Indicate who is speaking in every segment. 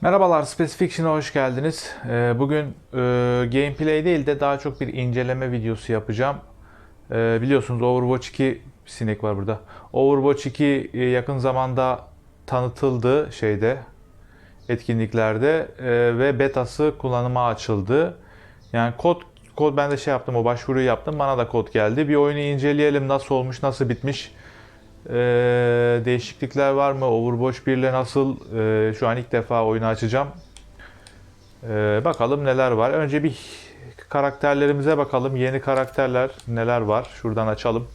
Speaker 1: Merhabalar, Space Fiction'a hoş geldiniz. Ee, Bugün e, gameplay değil de daha çok bir inceleme videosu yapacağım. Ee, Biliyorsunuz Overwatch 2 sinek var burada. Overwatch 2 e, yakın zamanda tanıtıldı şeyde etkinliklerde e, ve betası kullanıma açıldı. Yani kod kod ben de şey yaptım o başvuruyu yaptım bana da kod geldi. Bir oyunu inceleyelim nasıl olmuş nasıl bitmiş. Ee, değişiklikler var mı? Overwatch 1 ile nasıl? Ee, şu an ilk defa oyunu açacağım. Ee, bakalım neler var. Önce bir karakterlerimize bakalım. Yeni karakterler neler var? Şuradan açalım.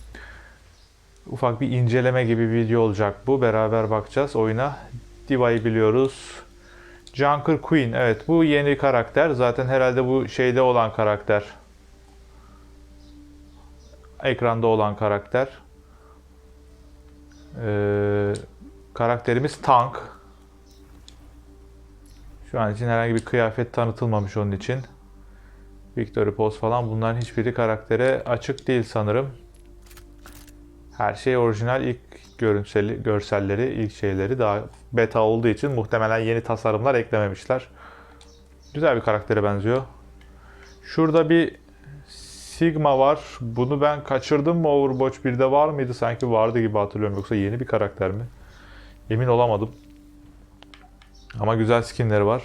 Speaker 1: Ufak bir inceleme gibi bir video olacak bu. Beraber bakacağız oyuna. Diva'yı biliyoruz. Junker Queen. Evet bu yeni karakter. Zaten herhalde bu şeyde olan karakter. Ekranda olan karakter. Ee, karakterimiz Tank. Şu an için herhangi bir kıyafet tanıtılmamış onun için. Victory Pose falan bunların hiçbiri karaktere açık değil sanırım. Her şey orijinal ilk görüntüseli, görselleri, ilk şeyleri daha beta olduğu için muhtemelen yeni tasarımlar eklememişler. Güzel bir karaktere benziyor. Şurada bir Sigma var. Bunu ben kaçırdım mı Overwatch 1'de var mıydı? Sanki vardı gibi hatırlıyorum. Yoksa yeni bir karakter mi? Emin olamadım. Ama güzel skinleri var.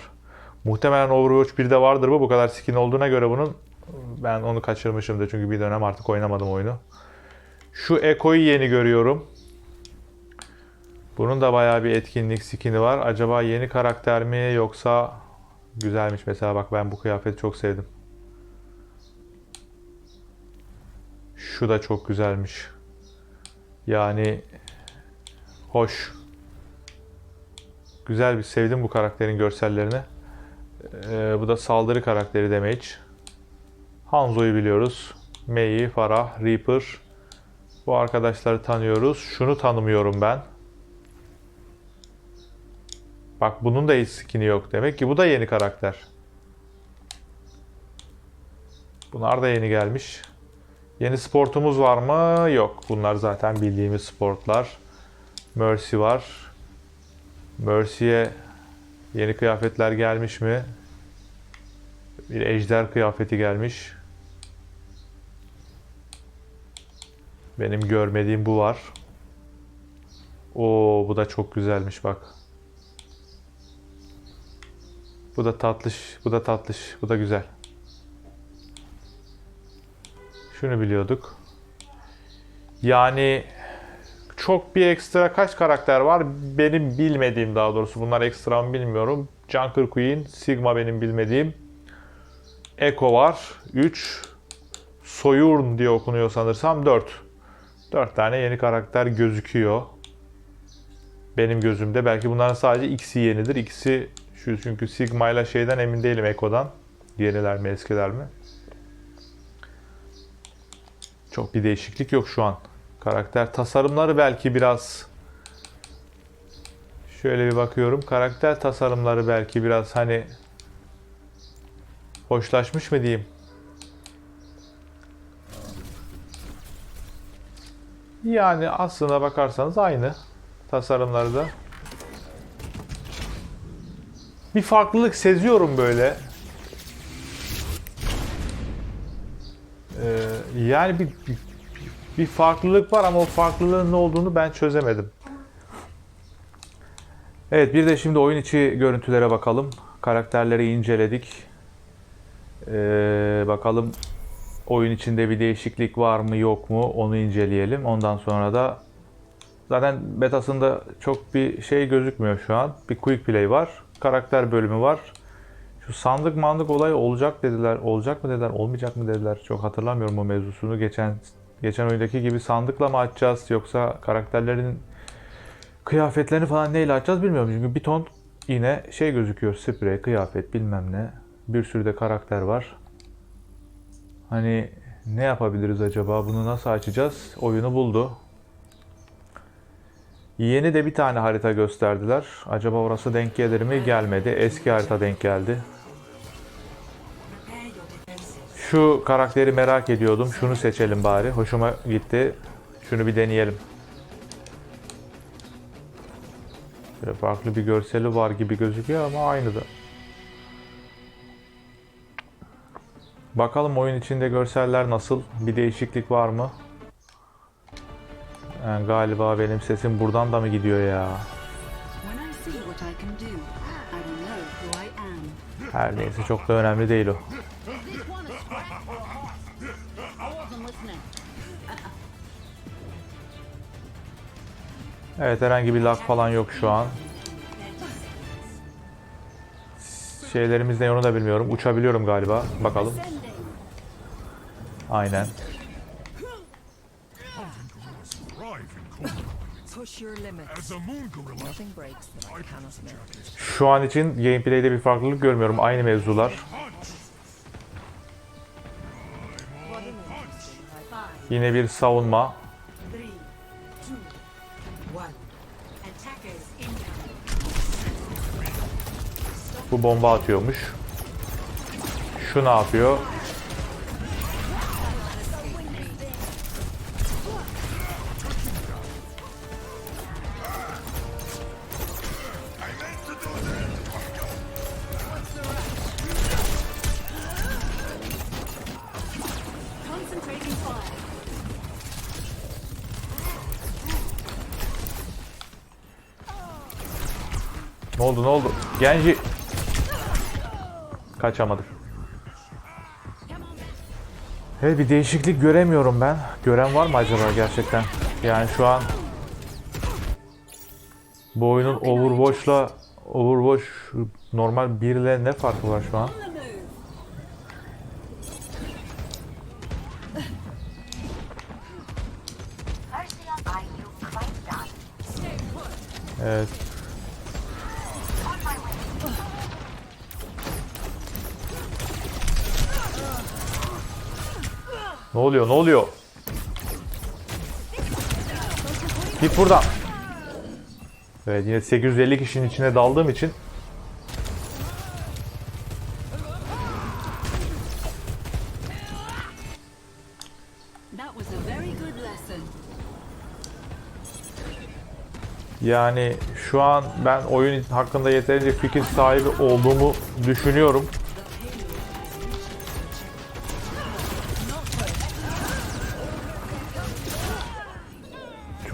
Speaker 1: Muhtemelen Overwatch 1'de vardır bu. Bu kadar skin olduğuna göre bunun ben onu kaçırmışımdır. Çünkü bir dönem artık oynamadım oyunu. Şu Echo'yu yeni görüyorum. Bunun da bayağı bir etkinlik skini var. Acaba yeni karakter mi yoksa güzelmiş. Mesela bak ben bu kıyafeti çok sevdim. Şu da çok güzelmiş. Yani hoş. Güzel bir sevdim bu karakterin görsellerini. Ee, bu da saldırı karakteri Damage. Hanzo'yu biliyoruz. Mei, Farah, Reaper. Bu arkadaşları tanıyoruz. Şunu tanımıyorum ben. Bak bunun da hiç skin'i yok. Demek ki bu da yeni karakter. Bunlar da yeni gelmiş. Yeni sportumuz var mı? Yok. Bunlar zaten bildiğimiz sportlar. Mercy var. Mercy'ye yeni kıyafetler gelmiş mi? Bir ejder kıyafeti gelmiş. Benim görmediğim bu var. Oo bu da çok güzelmiş bak. Bu da tatlış, bu da tatlış, bu da güzel. Şunu biliyorduk. Yani çok bir ekstra kaç karakter var? Benim bilmediğim daha doğrusu. Bunlar ekstra mı bilmiyorum. Junker Queen, Sigma benim bilmediğim. Echo var. 3. Soyurn diye okunuyor sanırsam 4. 4 tane yeni karakter gözüküyor. Benim gözümde. Belki bunların sadece ikisi yenidir. İkisi şu çünkü Sigma ile şeyden emin değilim Echo'dan. Yeniler mi eskiler mi? Çok bir değişiklik yok şu an. Karakter tasarımları belki biraz şöyle bir bakıyorum. Karakter tasarımları belki biraz hani hoşlaşmış mı diyeyim. Yani aslına bakarsanız aynı tasarımları da. Bir farklılık seziyorum böyle. Yani bir, bir bir farklılık var ama o farklılığın ne olduğunu ben çözemedim. Evet bir de şimdi oyun içi görüntülere bakalım. Karakterleri inceledik. Ee, bakalım oyun içinde bir değişiklik var mı yok mu onu inceleyelim. Ondan sonra da zaten betasında çok bir şey gözükmüyor şu an. Bir quick play var. Karakter bölümü var. Şu sandık mandık olayı olacak dediler. Olacak mı dediler, olmayacak mı dediler. Çok hatırlamıyorum o mevzusunu. Geçen geçen oyundaki gibi sandıkla mı açacağız yoksa karakterlerin kıyafetlerini falan neyle açacağız bilmiyorum. Çünkü bir ton yine şey gözüküyor. Sprey, kıyafet bilmem ne. Bir sürü de karakter var. Hani ne yapabiliriz acaba? Bunu nasıl açacağız? Oyunu buldu. Yeni de bir tane harita gösterdiler. Acaba orası denk gelir mi? Gelmedi. Eski harita denk geldi. Şu karakteri merak ediyordum. Şunu seçelim bari. Hoşuma gitti. Şunu bir deneyelim. Böyle farklı bir görseli var gibi gözüküyor ama aynı da. Bakalım oyun içinde görseller nasıl? Bir değişiklik var mı? Yani galiba benim sesim buradan da mı gidiyor ya? Her neyse çok da önemli değil o. Evet herhangi bir lag falan yok şu an. Şeylerimiz ne onu da bilmiyorum. Uçabiliyorum galiba. Bakalım. Aynen. Şu an için gameplay'de bir farklılık görmüyorum. Aynı mevzular. Yine bir savunma. Bu bomba atıyormuş. Şu ne yapıyor? Ne oldu ne oldu? Genji. Kaçamadık. Hey bir değişiklik göremiyorum ben. Gören var mı acaba gerçekten? Yani şu an bu oyunun Overwatch'la Overwatch normal 1 ile ne farkı var şu an?
Speaker 2: On
Speaker 1: Ne oluyor? Ne oluyor? Git buradan. Evet yine 850 kişinin içine daldığım için yani şu an ben oyun hakkında yeterince fikir sahibi olduğumu düşünüyorum.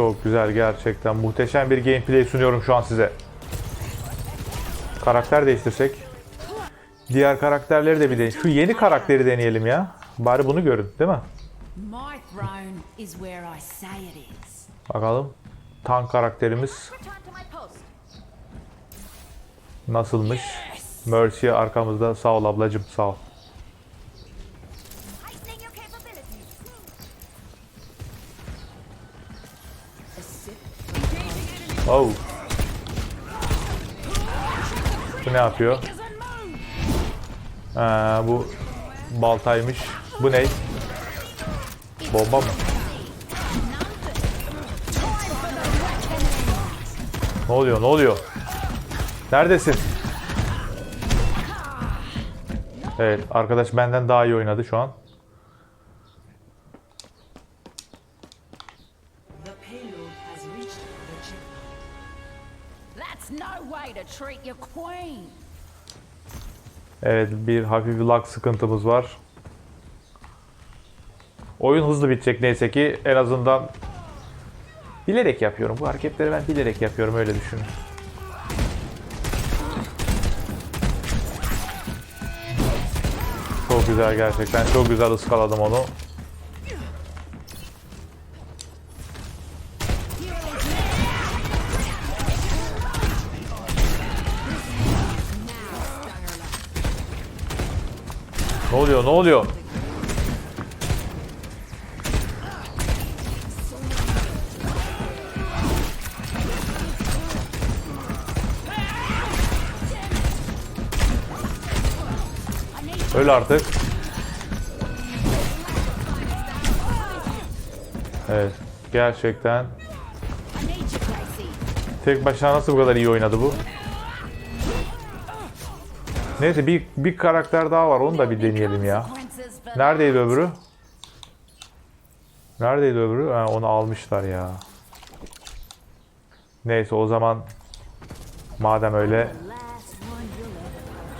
Speaker 1: Çok güzel gerçekten. Muhteşem bir gameplay sunuyorum şu an size. Karakter değiştirsek. Diğer karakterleri de bir deneyelim. Şu yeni karakteri deneyelim ya. Bari bunu görün değil mi? Bakalım. Tank karakterimiz nasılmış? Mercy arkamızda. Sağ ol ablacım sağ ol. Oh. Bu ne yapıyor? Ha, bu baltaymış. Bu ne? Bomba mı? Ne oluyor? Ne oluyor? Neredesin? Evet, arkadaş benden daha iyi oynadı şu an. Evet, bir hafif bir lag sıkıntımız var. Oyun hızlı bitecek neyse ki en azından bilerek yapıyorum. Bu hareketleri ben bilerek yapıyorum öyle düşünün. Çok güzel gerçekten. Çok güzel ıskaladım onu. Ne oluyor? Ne oluyor? Öl artık. Evet. Gerçekten tek başına nasıl bu kadar iyi oynadı bu? Neyse bir, bir karakter daha var onu da bir deneyelim ya. Neredeydi öbürü? Neredeydi öbürü? Ha, onu almışlar ya. Neyse o zaman Madem öyle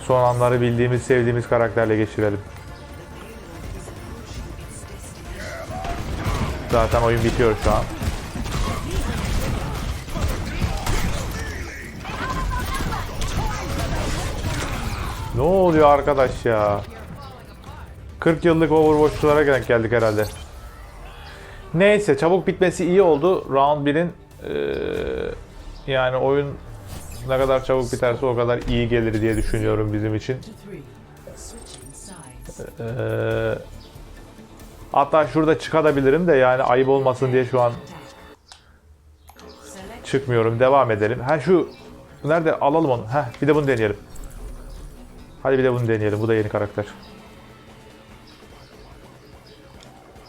Speaker 1: son anları bildiğimiz, sevdiğimiz karakterle geçirelim. Zaten oyun bitiyor şu an. Ne oluyor arkadaş ya? 40 yıllık Overwatch'lara denk geldik herhalde. Neyse çabuk bitmesi iyi oldu. Round 1'in eee, yani oyun ne kadar çabuk biterse o kadar iyi gelir diye düşünüyorum bizim için. Eee, hatta şurada çıkabilirim de yani ayıp olmasın diye şu an çıkmıyorum. Devam edelim. Ha şu nerede alalım onu. Ha bir de bunu deneyelim. Hadi bir de bunu deneyelim. Bu da yeni karakter.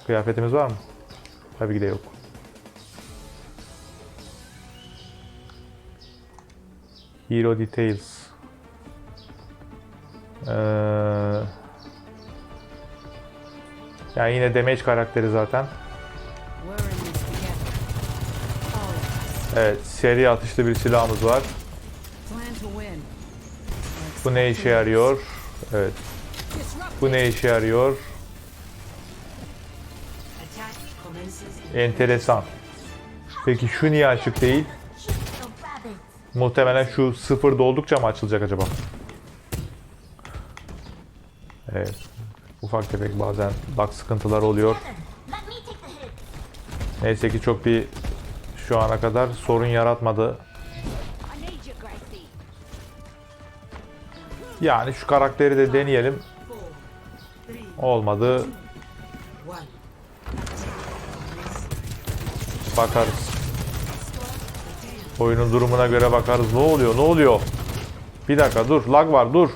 Speaker 1: Kıyafetimiz var mı? Tabii ki de yok. Hero Details. Ee, yani yine damage karakteri zaten. Evet, seri atışlı bir silahımız var. Bu ne işe yarıyor? Evet. Bu ne işe yarıyor? Enteresan. Peki şu niye açık değil? Muhtemelen şu sıfır doldukça mı açılacak acaba? Evet. Ufak tefek bazen bak sıkıntılar oluyor. Neyse ki çok bir şu ana kadar sorun yaratmadı. Yani şu karakteri de deneyelim. Olmadı. Bakarız. Oyunun durumuna göre bakarız. Ne oluyor? Ne oluyor? Bir dakika dur. Lag var. Dur.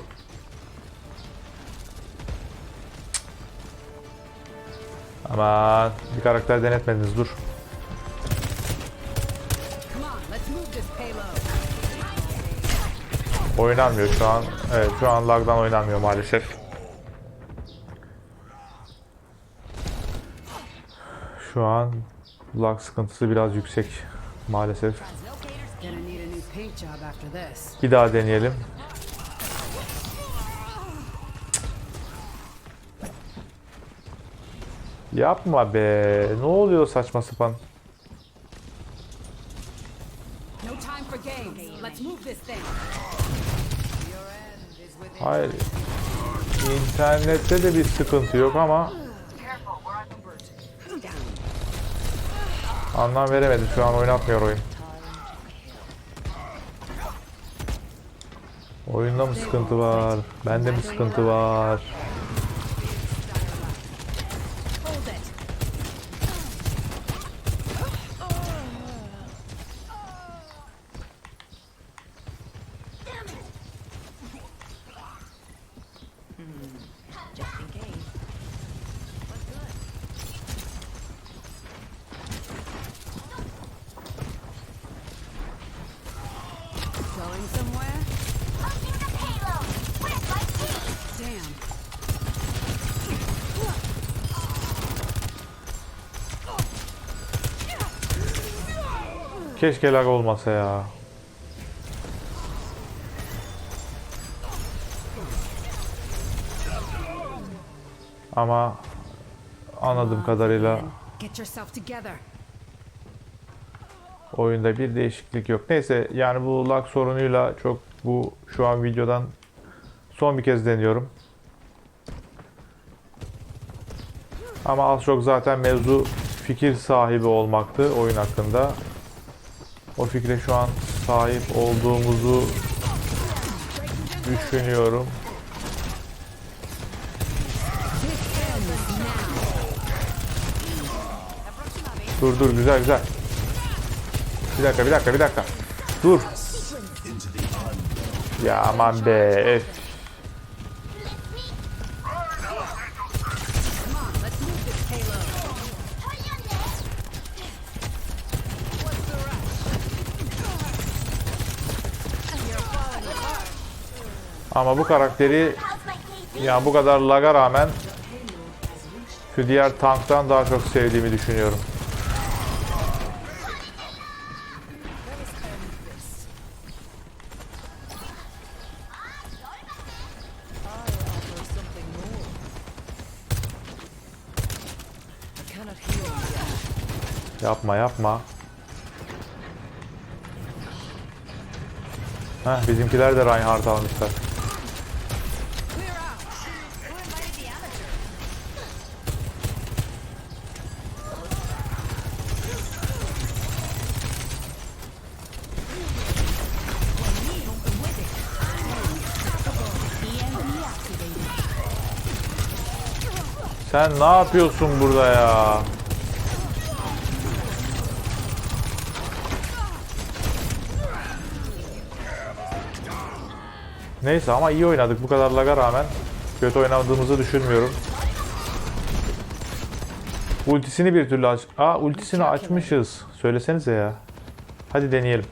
Speaker 1: Aman bir karakter denetmediniz. Dur. Oynanmıyor şu an. Evet şu an lagdan oynanmıyor maalesef. Şu an lag sıkıntısı biraz yüksek maalesef. Bir daha deneyelim. Yapma be. Ne oluyor saçma sapan?
Speaker 3: No time for games. Let's move this thing.
Speaker 1: Hayır. İnternette de bir sıkıntı yok ama anlam veremedim. Şu an oynatmıyor oyun. Oyunda mı sıkıntı var? Bende mi sıkıntı var? Keşke lag olmasa ya. Ama anladığım kadarıyla oyunda bir değişiklik yok. Neyse yani bu lag sorunuyla çok bu şu an videodan son bir kez deniyorum. Ama az çok zaten mevzu fikir sahibi olmaktı oyun hakkında. O fikre şu an sahip olduğumuzu düşünüyorum. Dur dur güzel güzel. Bir dakika bir dakika bir dakika. Dur. Ya aman be. Öf. Ama bu karakteri yani bu kadar laga rağmen şu diğer tanktan daha çok sevdiğimi düşünüyorum. Yapma yapma. Heh, bizimkiler de Reinhardt almışlar. Sen ne yapıyorsun burada ya? Neyse ama iyi oynadık bu kadar laga rağmen. Kötü oynadığımızı düşünmüyorum. Ultisini bir türlü aç... Aa ultisini açmışız. Söylesenize ya. Hadi deneyelim.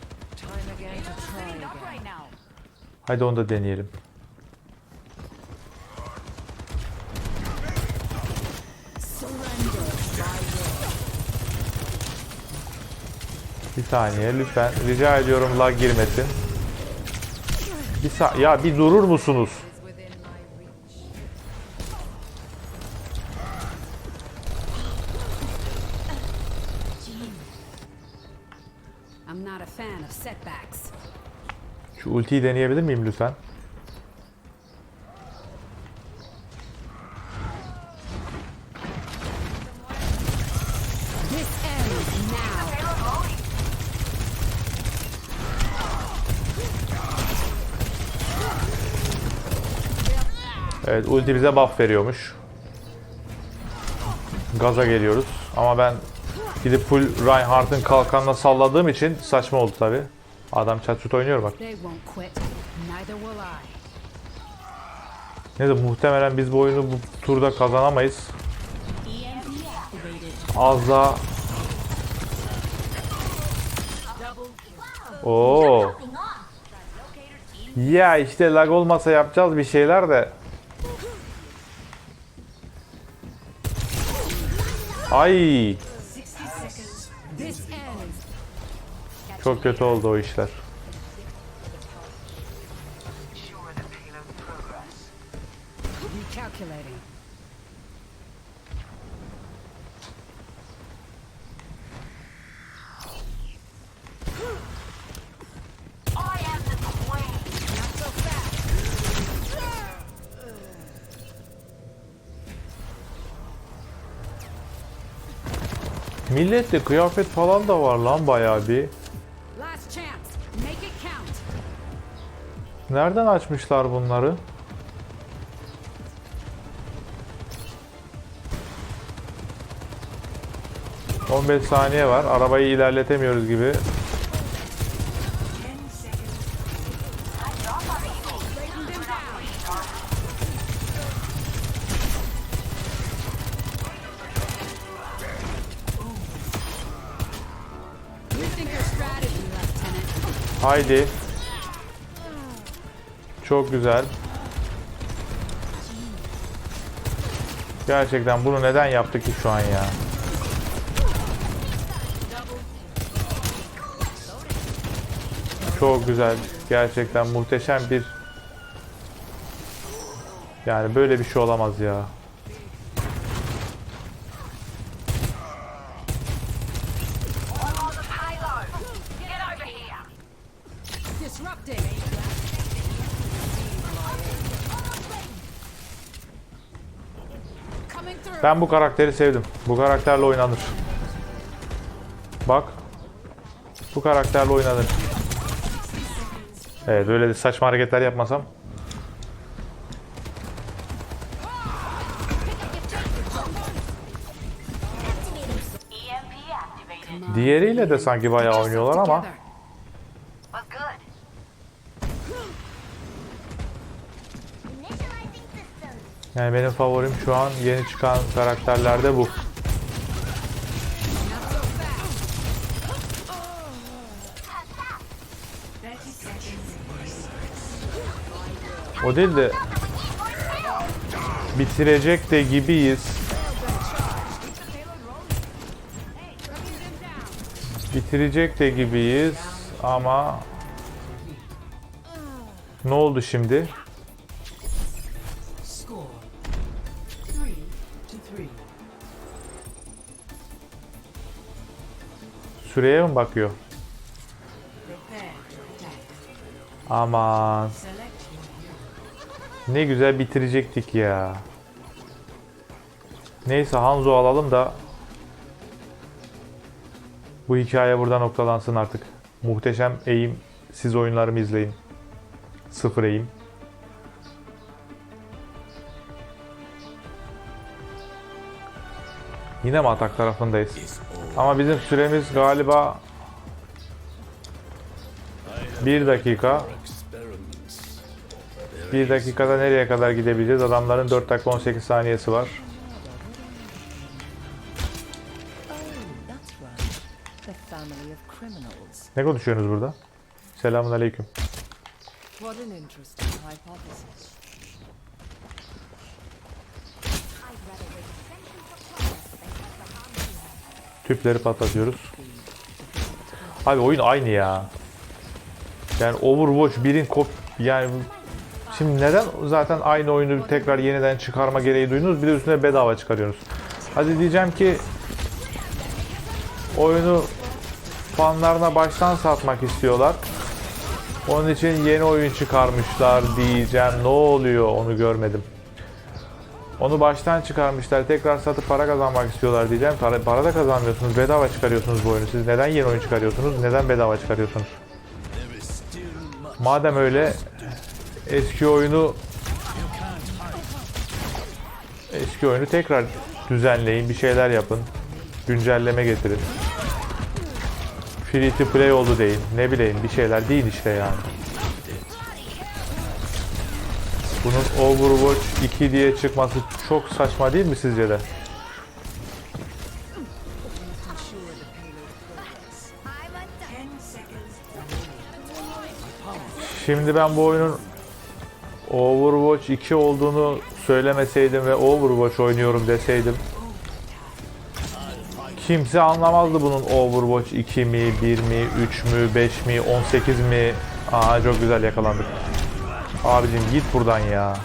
Speaker 1: Hadi onu da deneyelim. Bir saniye lütfen. Rica ediyorum lag girmesin. Bir sa ya bir durur musunuz? Şu ultiyi deneyebilir miyim lütfen? Evet ulti bize buff veriyormuş. Gaza geliyoruz. Ama ben gidip full Reinhardt'ın kalkanına salladığım için saçma oldu tabi. Adam çatçut oynuyor bak. Neyse muhtemelen biz bu oyunu bu turda kazanamayız. Az daha... Oo. Ya işte lag olmasa yapacağız bir şeyler de. Ay, çok kötü oldu o işler. Millette kıyafet falan da var lan bayağı bir. Nereden açmışlar bunları? ...15 saniye var. Arabayı ilerletemiyoruz gibi. Haydi. Çok güzel. Gerçekten bunu neden yaptık ki şu an ya? Çok güzel. Gerçekten muhteşem bir yani böyle bir şey olamaz ya. Ben bu karakteri sevdim. Bu karakterle oynanır. Bak. Bu karakterle oynanır. Evet böyle saçma hareketler yapmasam. Diğeriyle de sanki bayağı oynuyorlar ama. Yani benim favorim şu an yeni çıkan karakterlerde bu. O değil de bitirecek de gibiyiz. Bitirecek de gibiyiz ama ne oldu şimdi? Süreye mi bakıyor? Aman. Ne güzel bitirecektik ya. Neyse Hanzo alalım da bu hikaye burada noktalansın artık. Muhteşem eğim siz oyunlarımı izleyin. Sıfır eğim. Yine mi atak tarafındayız? Ama bizim süremiz galiba bir dakika. Bir dakikada nereye kadar gidebileceğiz? Adamların 4 dakika 18 saniyesi var. Ne konuşuyorsunuz burada? Selamun aleyküm.
Speaker 4: What an interesting hypothesis.
Speaker 1: Tüpleri patlatıyoruz. Abi oyun aynı ya. Yani Overwatch 1'in kop yani şimdi neden zaten aynı oyunu tekrar yeniden çıkarma gereği duydunuz bir de üstüne bedava çıkarıyorsunuz. Hadi diyeceğim ki oyunu fanlarına baştan satmak istiyorlar. Onun için yeni oyun çıkarmışlar diyeceğim. Ne oluyor onu görmedim. Onu baştan çıkarmışlar. Tekrar satıp para kazanmak istiyorlar diyeceğim. Para, para da kazanmıyorsunuz. Bedava çıkarıyorsunuz bu oyunu. Siz neden yeni oyun çıkarıyorsunuz? Neden bedava çıkarıyorsunuz? Madem öyle eski oyunu eski oyunu tekrar düzenleyin. Bir şeyler yapın. Güncelleme getirin. Free to play oldu deyin. Ne bileyim bir şeyler değil işte yani. Bunun Overwatch 2 diye çıkması çok saçma değil mi sizce de? Şimdi ben bu oyunun Overwatch 2 olduğunu söylemeseydim ve Overwatch oynuyorum deseydim kimse anlamazdı bunun Overwatch 2 mi, 1 mi, 3 mü, 5 mi, 18 mi? Aa çok güzel yakalandık. Abicim git buradan ya.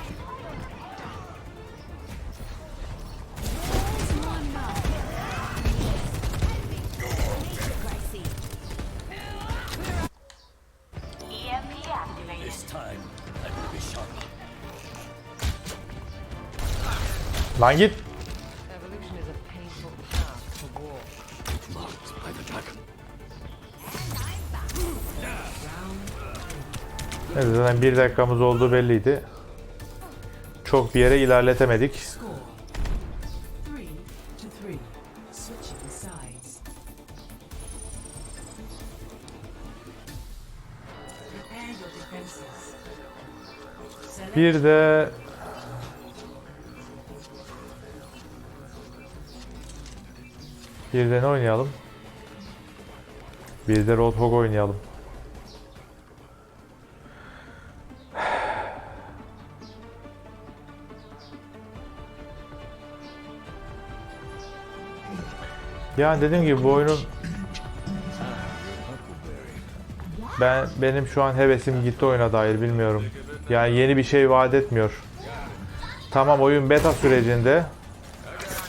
Speaker 1: Lan git.
Speaker 4: Evolution is a painful path to walk.
Speaker 1: Evet, zaten bir dakikamız olduğu belliydi. Çok bir yere ilerletemedik. Bir de bir de ne oynayalım? Bir de Roadhog oynayalım. Yani dediğim gibi bu oyunun ben benim şu an hevesim gitti oyuna dair bilmiyorum. Yani yeni bir şey vaat etmiyor. Tamam oyun beta sürecinde.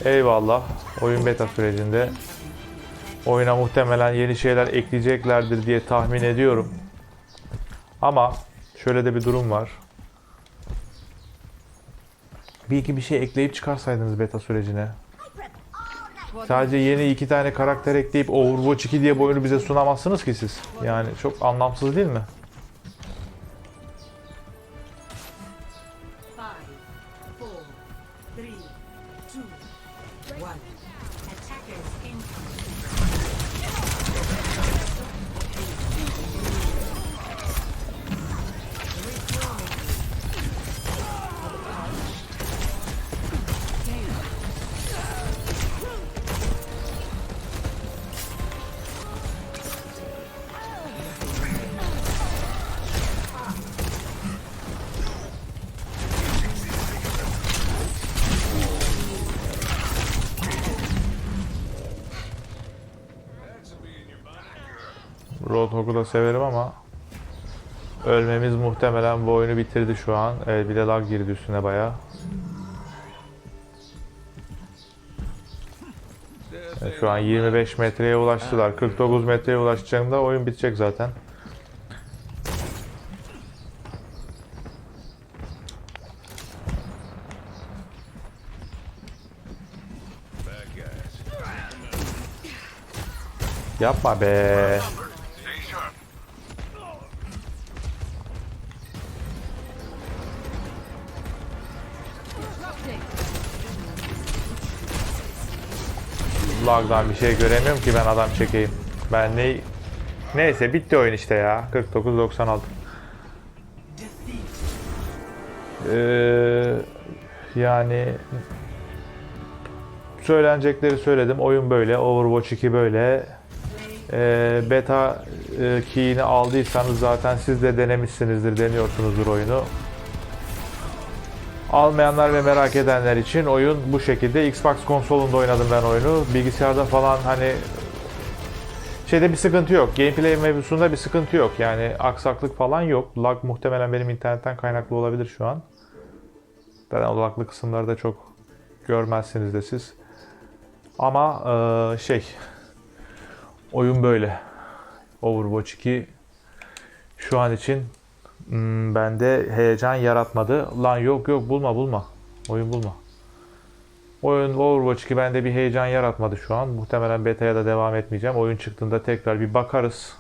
Speaker 1: Eyvallah. Oyun beta sürecinde. Oyuna muhtemelen yeni şeyler ekleyeceklerdir diye tahmin ediyorum. Ama şöyle de bir durum var. Bir iki bir şey ekleyip çıkarsaydınız beta sürecine. Sadece yeni iki tane karakter ekleyip Overwatch 2 diye bu oyunu bize sunamazsınız ki siz. Yani çok anlamsız değil mi? Roadhog'u da severim ama ölmemiz muhtemelen bu oyunu bitirdi şu an. Evet bir de lag girdi üstüne baya. E, Şu an 25 metreye ulaştılar. 49 metreye ulaşacağında oyun bitecek zaten. Yapma be. Lag'dan bir şey göremiyorum ki ben adam çekeyim. Ben ne... Neyse bitti oyun işte ya. 49-96. Ee, yani söylenecekleri söyledim. Oyun böyle. Overwatch 2 böyle. Ee, beta e, key'ini aldıysanız zaten siz de denemişsinizdir, deniyorsunuzdur oyunu. Almayanlar ve merak edenler için oyun bu şekilde. Xbox konsolunda oynadım ben oyunu. Bilgisayarda falan hani şeyde bir sıkıntı yok. Gameplay mevzusunda bir sıkıntı yok. Yani aksaklık falan yok. Lag muhtemelen benim internetten kaynaklı olabilir şu an. Zaten o laglı kısımları da çok görmezsiniz de siz. Ama eee, şey oyun böyle. Overwatch 2 şu an için Hmm, bende heyecan yaratmadı. Lan yok yok bulma bulma. Oyun bulma. Oyun Overwatch 2 bende bir heyecan yaratmadı şu an. Muhtemelen beta'ya da devam etmeyeceğim. Oyun çıktığında tekrar bir bakarız.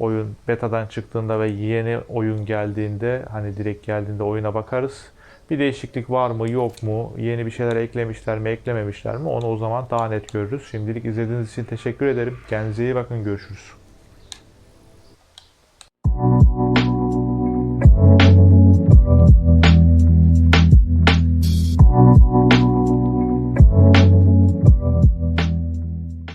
Speaker 1: Oyun betadan çıktığında ve yeni oyun geldiğinde hani direkt geldiğinde oyuna bakarız. Bir değişiklik var mı yok mu? Yeni bir şeyler eklemişler mi eklememişler mi? Onu o zaman daha net görürüz. Şimdilik izlediğiniz için teşekkür ederim. Kendinize iyi bakın. Görüşürüz.